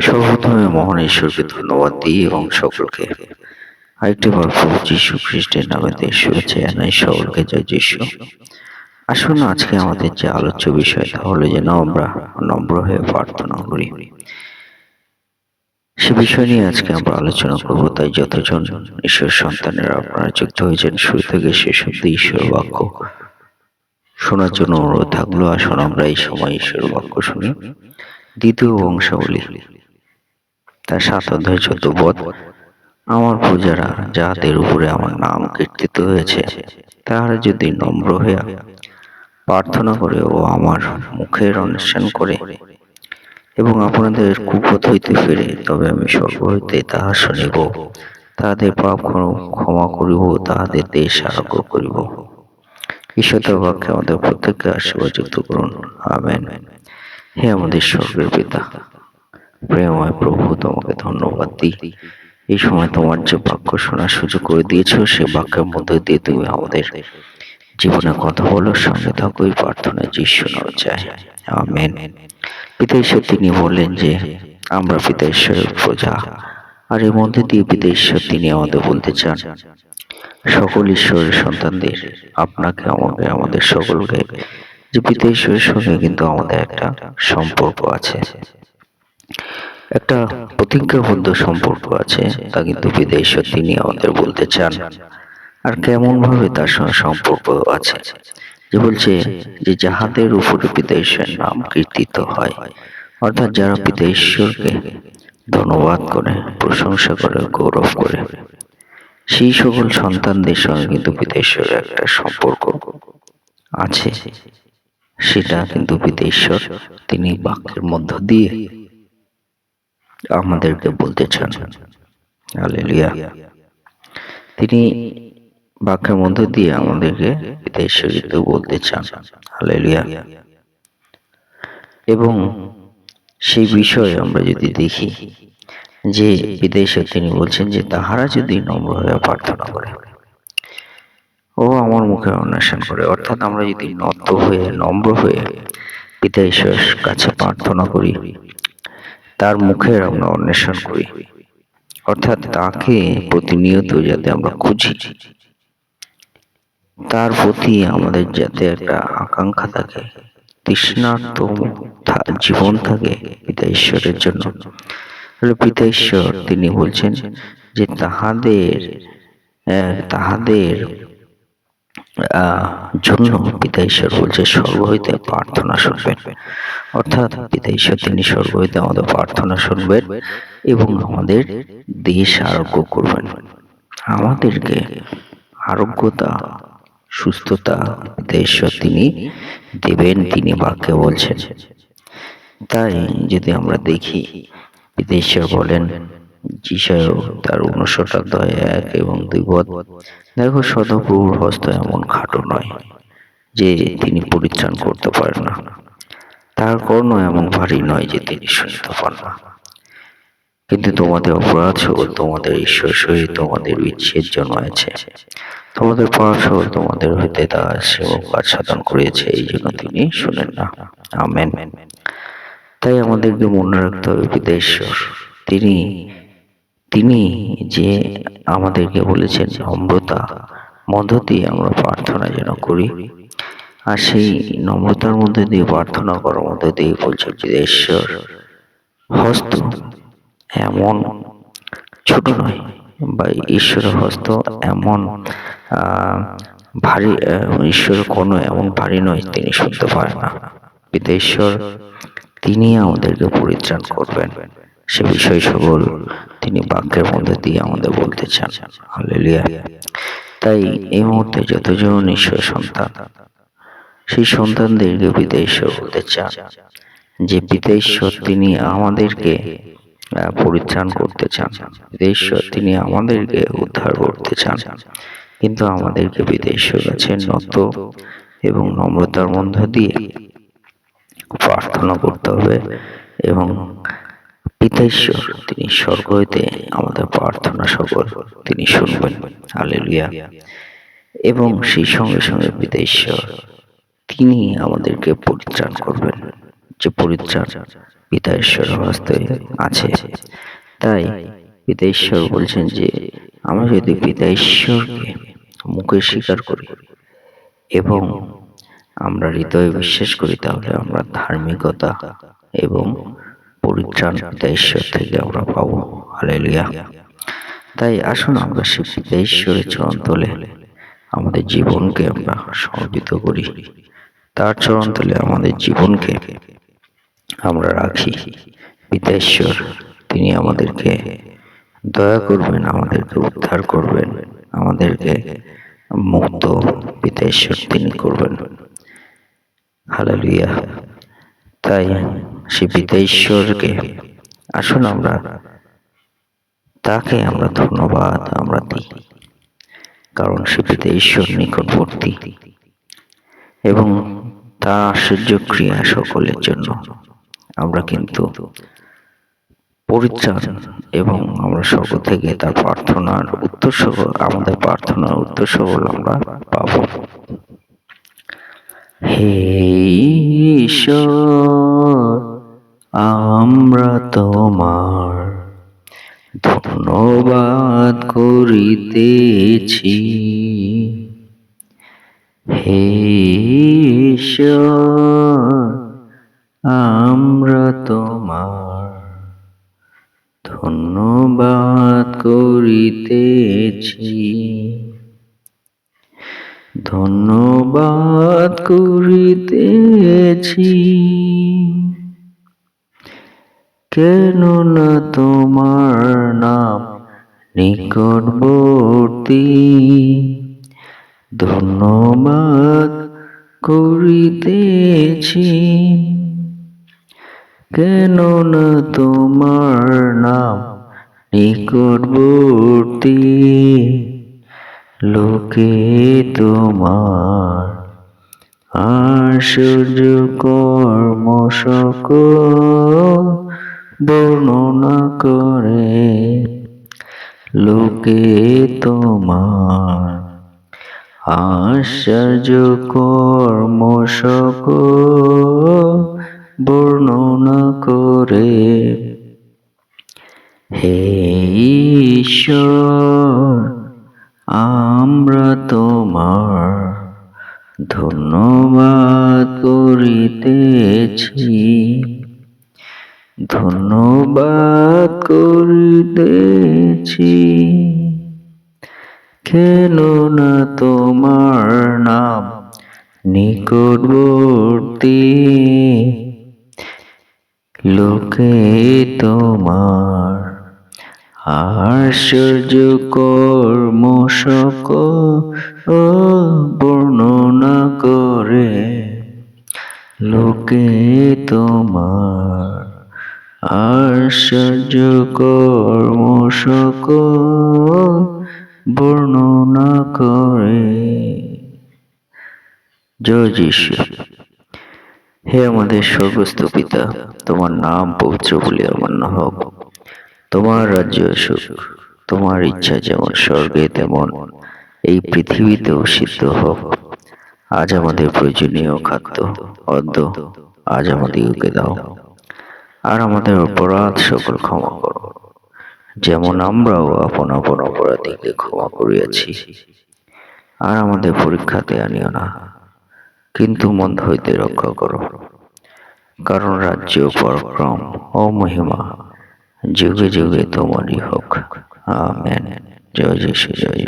সর্বপ্রথমে মহান ঈশ্বরকে ধন্যবাদ দিই এবং সকলকে আরেকটি বার প্রভু যীশু খ্রিস্টের নামে শুভেচ্ছা জানাই সকলকে। জয় যীশু। আসুন আজকে আমাদের যে আলোচ্য বিষয়, তাহলে যেন আমরা নম্র হয়ে প্রার্থনা করি। সে বিষয় নিয়ে আজকে আমরা আলোচনা করব, তাই যতজন ঈশ্বর সন্তানেরা আপনারা যুক্ত হয়েছেন, শুরু থেকে শেষ অব্দি ঈশ্বর বাক্য শোনার জন্য অনুরোধ থাকল। আসুন আমরা এই সময় ঈশ্বর বাক্য শুনি। দ্বিতীয় বংশাবলী। তার সাত অধ্যায় চোদ্দ আমার প্রজারা যাহাদের উপরে আমার নাম কীর্তিত হয়েছে, তাহারা যদি নম্র হইয়া প্রার্থনা করে ও আমার মুখের অনুষ্ঠান করে এবং আপনাদের কুপথ হইতে ফিরে, তবে আমি সর্ব হইতে তাহা শুনিব। তাহাদের পাপ ক্ষমা করিব তাহাদের দেশ আরোগ্য করিব। ঈশ্বর বাক্যে আমাদের প্রত্যেককে আশীর্বাদ যুক্ত করুন। আমেন। হে আমাদের স্বর্গের পিতা প্রেমময় প্রভু, তোমাকে ধন্যবাদ দিই। এই সময় তোমার যে বাক্য শোনার সুযোগ করে দিয়েছ, সে বাক্যের মধ্যে দিয়ে তুমি আমাদের জীবনে কথা বলো, সঙ্গে থাকো, এই প্রার্থনা যিশু নাও চাই। পিতা ঈশ্বর, তিনি বললেন যে, আমরা পিতা ঈশ্বরের প্রজা, আর এর মধ্যে দিয়ে পিতা ঈশ্বর, তিনি আমাদের বলতে চান, সকল ঈশ্বরের সন্তানদের, আপনাকে আমাকে, আমাদের সকলকে, যে পিতা ঈশ্বরের সঙ্গে কিন্তু আমাদের একটা সম্পর্ক আছে একটা প্রতিজ্ঞাবদ্ধ সম্পর্ক আছে, তা কিন্তু ঈশ্বর তিনি আমাদের বলতে চান। আর কেমন ভাবে তার সঙ্গে সম্পর্ক আছে, যে বলছে যে যাহাদের উপরে ঈশ্বরের নাম কীর্তিত হয়, অর্থাৎ যারা ঈশ্বরকে ধন্যবাদ করে, প্রশংসা করে, গৌরব করে, সেই সকল সন্তানদের সঙ্গে কিন্তু ঈশ্বরের একটা সম্পর্ক আছে। সেটা কিন্তু পিতা ঈশ্বর তিনি বাক্যের মধ্য দিয়ে আমাদেরকে বলতে চান। হালেলুয়া। তিনি বাক্যের মধ্য দিয়ে আমাদেরকে পিতা বলতে চান। হালেলুয়া। এবং সেই বিষয়ে আমরা যদি দেখি যে বিদেশে তিনি বলছেন যে তাহারা যদি নম্র হয়ে প্রার্থনা করে, ও আমার মুখে অন্বেষণ করে, অর্থাৎ আমরা যদি নত হয়ে, নম্র হয়ে পিতা ঈশ্বরের কাছে প্রার্থনা করি তার মুখের আমরা অন্বেষণ করি। অর্থাৎ তাকে প্রতিনিয়ত যাতে আমরা খুঁজি। তার প্রতি আমাদের যাতে একটা আকাঙ্ক্ষা থাকে, তৃষ্ণার্ত জীবন থাকে পিতা ঈশ্বরের জন্য। পিতা ঈশ্বর তিনি বলছেন যে তাহাদের তাহাদের জন্য পিতা ঈশ্বর বলছে সর্ব হইতে প্রার্থনা শুনবেন। অর্থাৎ পিতা ঈশ্বর তিনি সর্ব হইতে আমাদের প্রার্থনা শুনবেন এবং আমাদের দেশ আরোগ্য করবেন। আমাদেরকে আরোগ্যতা, সুস্থতা পিতা তিনি দেবেন, তিনি বাক্যে বলছেন। তাই যদি আমরা দেখি পিতা ঈশ্বর বলেন যিশায় তার উনষট অধ্যায় এক এবং দুই পদ দেখো সদপ্রভুর হস্ত এমন খাটো নয় যে তিনি পরিত্রাণ করতে পারেন না। তার কর্ণ এমন ভারী নয় যে তিনি শুনতে পান না। কিন্তু তোমাদের অপরাধ সহ তোমাদের ঈশ্বর সহিত তোমাদের বিচ্ছেদ জন্মাইছে তোমাদের পাপ সহ তোমাদের হইতে তার সেবক কাজ সাধন করেছে এই জন্য তিনি শুনেন না। আমেন। তাই আমাদেরকে মনে রাখতে হবে বিদেশ্বর তিনি তিনি যে আমাদেরকে বলেছেন নম্রতা, মধ্য দিয়ে আমরা প্রার্থনা যেন করি। আর সেই নম্রতার মধ্যে দিয়ে প্রার্থনা করার মধ্যে দিয়ে বলছে বিদেশ্বর হস্ত এমন ছোট নয় বা ঈশ্বরের হস্ত এমন ভারী ঈশ্বর কোনো এমন ভারী নয়, তিনি শুনতে পারেন না। পিতা ঈশ্বর, তিনি আমাদেরকে পরিত্রাণ করবেন। সে বিষয় সকল তিনি বাক্যের মধ্যে দিয়ে আমাদের বলতে চান। তাই এই মুহূর্তে যতজন ঈশ্বর সন্তান, সেই সন্তানদেরকে পিতা বলতে চান যে পিতা তিনি আমাদেরকে পরিত্রাণ করতে চান। ঈশ্বর তিনি আমাদেরকে উদ্ধার করতে চান। কিন্তু আমাদেরকে বিদেশ্বর কাছে নত এবং নম্রতার মধ্য দিয়ে প্রার্থনা করতে হবে এবং পিতাশ্বর তিনি স্বর্গ হইতে আমাদের প্রার্থনা সকল তিনি শুনবেন। আলেলুয়া এবং সেই সঙ্গে সঙ্গে পিতাশ্বর তিনি আমাদেরকে পরিত্রাণ করবেন। যে পরিত্রাণ পিতা ঈশ্বর হস্তে আছে। তাই পিতা ঈশ্বর বলছেন যে আমরা যদি পিতা ঈশ্বরকে মুখে স্বীকার করি এবং আমরা হৃদয়ে বিশ্বাস করি তাহলে আমরা ধার্মিকতা এবং পরিত্রাণ ঈশ্বর থেকে আমরা পাবো। হালেলুয়া। তাই আসুন আমরা সে পিতা ঈশ্বরের চরণ তলে আমাদের জীবনকে আমরা সমর্পিত করি। তার চরণ তলে আমাদের জীবনকে আমরা রাখি। পিতা ঈশ্বর তিনি আমাদেরকে দয়া করবেন আমাদেরকে উদ্ধার করবেন আমাদেরকে মুক্ত পিতা ঈশ্বর তিনি করবেন। হালেলুয়া। তাই সে পিতা ঈশ্বরকে। আসুন আমরা তাকে আমরা ধন্যবাদ আমরা দিই। কারণ সে পিতা ঈশ্বর নিকটবর্তী এবং তার আশ্চর্য ক্রিয়া সকলের জন্য। আমরা কিন্তু পরিত্রাণ এবং আমরা সর্ব থেকে তার প্রার্থনার উত্তর সবল আমাদের প্রার্থনার উত্তর সবল আমরা পাব। হে ঈশ্বর! আমরা তোমার ধন্যবাদ করিতেছি। হে আমরা তোমার ধন্যবাদ করিতেছি। ধন্যবাদ করিতেছি। কেননা তোমার নাম নিকটবর্তী। ধন্যবাদ করিতেছি। কেননা তোমার নাম নিকটবর্তী। লোকে তোমার আশ্চর্য কর্ম সকল বর্ণনা করে লোকে তোমার আশ্চর্য কর্ম সকল বর্ণনা করে। হে ঈশ্বর, আমরা তোমার ধন্যবাদ করিতেছি। ধন্যবাদ করিতেছি। কেন না তোমার নাম নিকটবর্তী। লোকে তোমার আশ্চর্য কর্ম শক বর্ণনা করে। লোকে তোমার আশ্চর্য কর্ম শক বর্ণনা করে। জয় হে আমাদের স্বর্গস্থ পিতা, তোমার নাম পবিত্র বলে অমান্য হোক তোমার রাজ্য সুখ তোমার ইচ্ছা যেমন স্বর্গে তেমন এই পৃথিবীতেও সিদ্ধ হোক। আজ আমাদের প্রয়োজনীয় খাদ্য অদ্য আজ আমাদেরকে দাও। আর আমাদের অপরাধ সকল ক্ষমা করো। যেমন আমরাও আপন আপন অপরাধীকে ক্ষমা করিয়াছি, আর আমাদের পরীক্ষাতে আনিও না। কিন্তু মন্দ হইতে রক্ষা করো, কারণ রাজ্য পরাক্রম ও মহিমা যুগে যুগে তোমারই হোক। আমেন। জয় যিশু জয়।